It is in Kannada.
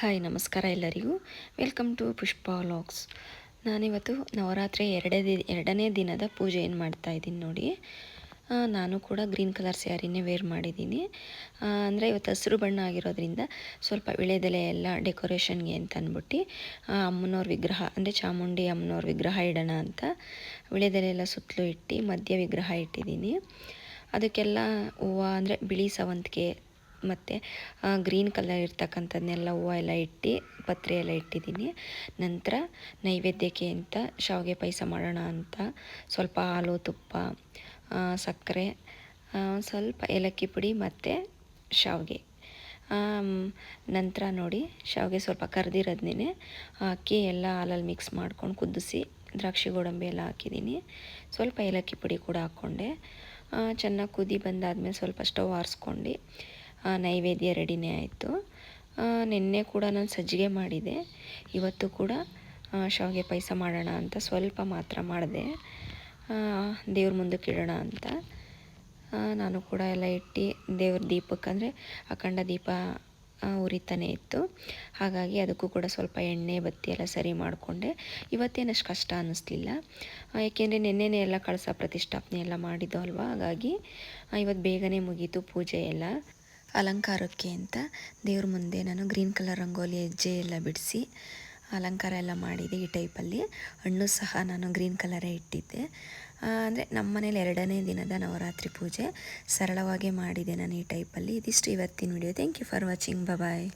ಹಾಯ್, ನಮಸ್ಕಾರ ಎಲ್ಲರಿಗೂ. ವೆಲ್ಕಮ್ ಟು ಪುಷ್ಪ ವ್ಲಾಗ್ಸ್ ನಾನಿವತ್ತು ನವರಾತ್ರಿ ಎರಡೇ ದಿ, ಎರಡನೇ ದಿನದ ಮಾಡ್ತಾ ಇದ್ದೀನಿ ನೋಡಿ. ನಾನು ಕೂಡ ಗ್ರೀನ್ ಕಲರ್ ಸ್ಯಾರಿನೇ ವೇರ್ ಮಾಡಿದ್ದೀನಿ. ಅಂದರೆ ಇವತ್ತು ಹಸಿರು ಬಣ್ಣ ಆಗಿರೋದ್ರಿಂದ ಸ್ವಲ್ಪ ವಿಳೆದೆಲೆ ಎಲ್ಲ ಡೆಕೋರೇಷನ್ಗೆ ಅಂತ ಅಂದ್ಬಿಟ್ಟು ಅಮ್ಮನವ್ರ ವಿಗ್ರಹ, ಅಂದರೆ ಚಾಮುಂಡಿ ಅಮ್ಮನವ್ರ ವಿಗ್ರಹ ಇಡೋಣ ಅಂತ ವಿಳೆದೆಲೆ ಎಲ್ಲ ಸುತ್ತಲೂ ಇಟ್ಟು ಮಧ್ಯ ವಿಗ್ರಹ ಇಟ್ಟಿದ್ದೀನಿ. ಅದಕ್ಕೆಲ್ಲ ಹೂವು, ಅಂದರೆ ಬಿಳಿ ಸವಂತಿಗೆ ಮತ್ತು ಗ್ರೀನ್ ಕಲರ್ ಇರ್ತಕ್ಕಂಥದ್ದನ್ನೆಲ್ಲ ಹೂವು ಎಲ್ಲ ಇಟ್ಟು ಪತ್ರೆ ಎಲ್ಲ ಇಟ್ಟಿದ್ದೀನಿ. ನಂತರ ನೈವೇದ್ಯಕ್ಕೆ ಅಂತ ಶಾವಿಗೆ ಪಾಯಸ ಮಾಡೋಣ ಅಂತ ಸ್ವಲ್ಪ ಹಾಲು, ತುಪ್ಪ ಸಕ್ಕರೆ ಸ್ವಲ್ಪ ಏಲಕ್ಕಿ ಪುಡಿ ಮತ್ತು ಶಾವಿಗೆ. ನಂತರ ನೋಡಿ ಶಾವಿಗೆ ಸ್ವಲ್ಪ ಕರೆದಿರೋದನ್ನೇ ಅಕ್ಕಿ ಎಲ್ಲ ಹಾಲಲ್ಲಿ ಮಿಕ್ಸ್ ಮಾಡ್ಕೊಂಡು ಕುದಿಸಿ ದ್ರಾಕ್ಷಿ ಗೋಡಂಬಿ ಎಲ್ಲ ಹಾಕಿದ್ದೀನಿ. ಸ್ವಲ್ಪ ಏಲಕ್ಕಿ ಪುಡಿ ಕೂಡ ಹಾಕ್ಕೊಂಡೆ. ಚೆನ್ನಾಗಿ ಕುದಿ ಬಂದಾದಮೇಲೆ ಸ್ವಲ್ಪ ಸ್ಟವ್ ಆರಿಸ್ಕೊಂಡು ನೈವೇದ್ಯ ರೆಡಿನೇ ಆಯಿತು. ನಿನ್ನೆ ಕೂಡ ನಾನು ಸಜ್ಜಿಗೆ ಮಾಡಿದೆ. ಇವತ್ತು ಕೂಡ ಶಾವಿಗೆ ಪಾಯಸ ಮಾಡೋಣ ಅಂತ ಸ್ವಲ್ಪ ಮಾತ್ರ ಮಾಡಿದೆ. ದೇವ್ರ ಮುಂದಕ್ಕೆ ಇಡೋಣ ಅಂತ. ನಾನು ಕೂಡ ಎಲ್ಲ ಇಟ್ಟು ದೇವ್ರ ದೀಪಕ್ಕೆ ಅಂದರೆ ಅಖಂಡ ದೀಪ ಉರಿತಾನೆ ಇತ್ತು. ಹಾಗಾಗಿ ಅದಕ್ಕೂ ಕೂಡ ಸ್ವಲ್ಪ ಎಣ್ಣೆ, ಬತ್ತಿ ಎಲ್ಲ ಸರಿ ಮಾಡಿಕೊಂಡೆ. ಇವತ್ತೇನಷ್ಟು ಕಷ್ಟ ಅನ್ನಿಸ್ಲಿಲ್ಲ ಏಕೆಂದರೆ ನಿನ್ನೆನೆ ಎಲ್ಲ ಕಳಸ ಪ್ರತಿಷ್ಠಾಪನೆ ಎಲ್ಲ ಮಾಡಿದ್ದು ಅಲ್ವಾ? ಹಾಗಾಗಿ ಇವತ್ತು ಬೇಗನೆ ಮುಗೀತು ಪೂಜೆ ಎಲ್ಲ. ಅಲಂಕಾರಕ್ಕೆ ಅಂತ ದೇವ್ರ ಮುಂದೆ ನಾನು ಗ್ರೀನ್ ಕಲರ್ ರಂಗೋಲಿ ಹೆಜ್ಜೆ ಎಲ್ಲ ಬಿಡಿಸಿ ಅಲಂಕಾರ ಎಲ್ಲ ಮಾಡಿದೆ ಈ ಟೈಪಲ್ಲಿ. ಹಣ್ಣು ಸಹ ನಾನು ಗ್ರೀನ್ ಕಲರೇ ಇಟ್ಟಿದ್ದೆ. ಅಂದರೆ ನಮ್ಮ ಮನೇಲಿ ಎರಡನೇ ದಿನದ ನವರಾತ್ರಿ ಪೂಜೆ ಸರಳವಾಗಿ ಮಾಡಿದೆ ನಾನು ಈ ಟೈಪಲ್ಲಿ. ಇದಿಷ್ಟು ಇವತ್ತಿನ video thank you for watching bye